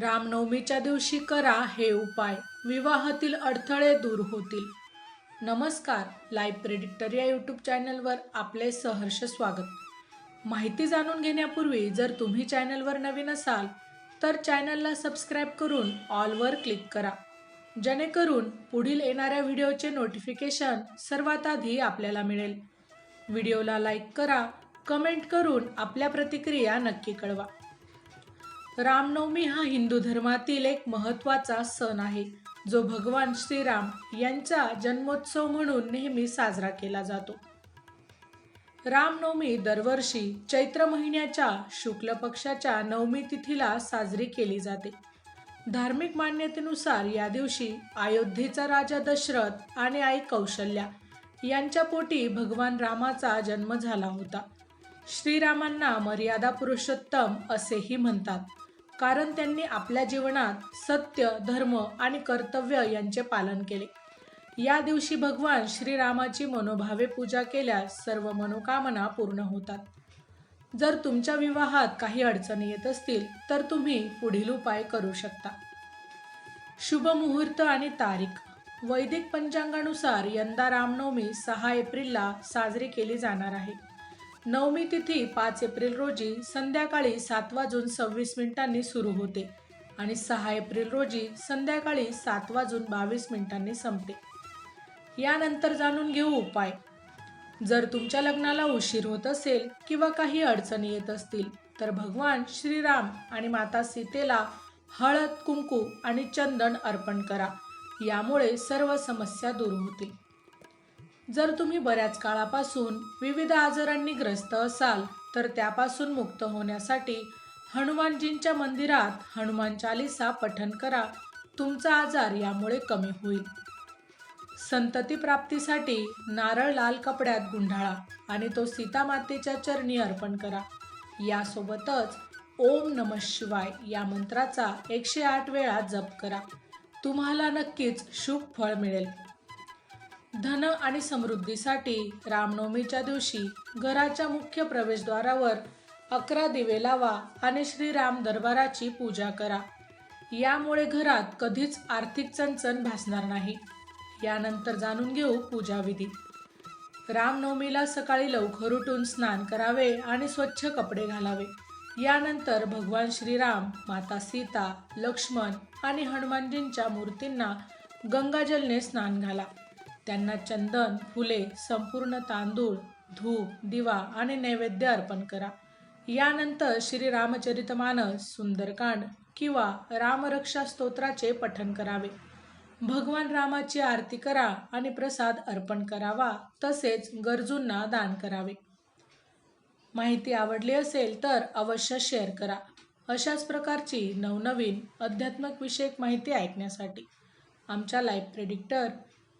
रामनवमीच्या दिवशी करा हे उपाय. विवाहातील अडथळे दूर होतील. नमस्कार लाईव्ह प्रेडिक्टर या यूट्यूब चॅनलवर आपले सहर्ष स्वागत. माहिती जाणून घेण्यापूर्वी जर तुम्ही चॅनलवर नवीन असाल तर चॅनलला सबस्क्राईब करून ऑलवर क्लिक करा. जेणेकरून पुढील येणाऱ्या व्हिडिओचे नोटिफिकेशन सर्वात आधी आपल्याला मिळेल. व्हिडिओला लाईक करा कमेंट करून आपल्या प्रतिक्रिया नक्की कळवा. रामनवमी हा हिंदू धर्मातील एक महत्त्वाचा सण आहे जो भगवान श्रीराम यांचा जन्मोत्सव म्हणून नेहमी साजरा केला जातो. रामनवमी दरवर्षी चैत्र महिन्याच्या शुक्ल पक्षाच्या नवमी तिथीला साजरी केली जाते. धार्मिक मान्यतेनुसार या दिवशी अयोध्येचा राजा दशरथ आणि आई कौशल्या यांच्या पोटी भगवान रामाचा जन्म झाला होता. श्रीरामांना मर्यादा पुरुषोत्तम असेही म्हणतात. कारण त्यांनी आपल्या जीवनात सत्य धर्म आणि कर्तव्य यांचे पालन केले. या दिवशी भगवान श्रीरामाची मनोभावे पूजा केल्यास सर्व मनोकामना पूर्ण होतात. जर तुमच्या विवाहात काही अडचणी येत असतील तर तुम्ही पुढील उपाय करू शकता. शुभ मुहूर्त आणि तारीख. वैदिक पंचांगानुसार यंदा रामनवमी सहा एप्रिलला साजरी केली जाणार आहे. नवमी तिथी पाच एप्रिल रोजी संध्याकाळी सात वाजून सव्वीस मिनिटांनी सुरू होते आणि सहा एप्रिल रोजी संध्याकाळी सात वाजून बावीस मिनिटांनी संपते. यानंतर जाणून घेऊ उपाय. जर तुमच्या लग्नाला उशीर होत असेल किंवा काही अडचणी येत असतील तर भगवान श्रीराम आणि माता सीतेला हळद कुंकू आणि चंदन अर्पण करा. यामुळे सर्व समस्या दूर होतील. जर तुम्ही बऱ्याच काळापासून विविध आजारांनी ग्रस्त असाल तर त्यापासून मुक्त होण्यासाठी हनुमानजींच्या मंदिरात हनुमान चालिसा पठन करा. तुमचा आजार यामुळे कमी होईल. संतती प्राप्तीसाठी नारळ लाल कपड्यात गुंढाळा आणि तो सीतामातेच्या चरणी अर्पण करा. यासोबतच ओम नम शिवाय या मंत्राचा एकशे आठ वेळा जप करा. तुम्हाला नक्कीच शुभ फळ मिळेल. धन आणि समृद्धीसाठी रामनवमीच्या दिवशी घराच्या मुख्य प्रवेशद्वारावर अकरा दिवे लावा आणि श्रीराम दरबाराची पूजा करा. यामुळे घरात कधीच आर्थिक चणचण भासणार नाही. यानंतर जाणून घेऊ पूजाविधी. रामनवमीला सकाळी लवकर उठून स्नान करावे आणि स्वच्छ कपडे घालावे. यानंतर भगवान श्रीराम माता सीता लक्ष्मण आणि हनुमानजींच्या मूर्तींना गंगाजलने स्नान घाला. त्यांना चंदन फुले संपूर्ण तांदूळ धूप दिवा आणि नैवेद्य अर्पण करा. यानंतर श्री रामचरितमानस सुंदरकांड किंवा रामरक्षा स्तोत्राचे पठण करावे. भगवान रामाची आरती करा आणि प्रसाद अर्पण करावा तसेच गरजूंना दान करावे. माहिती आवडली असेल तर अवश्य शेअर करा. अशाच प्रकारची नवनवीन अध्यात्मक विषयक माहिती ऐकण्यासाठी आमच्या लाईफ प्रेडिक्टर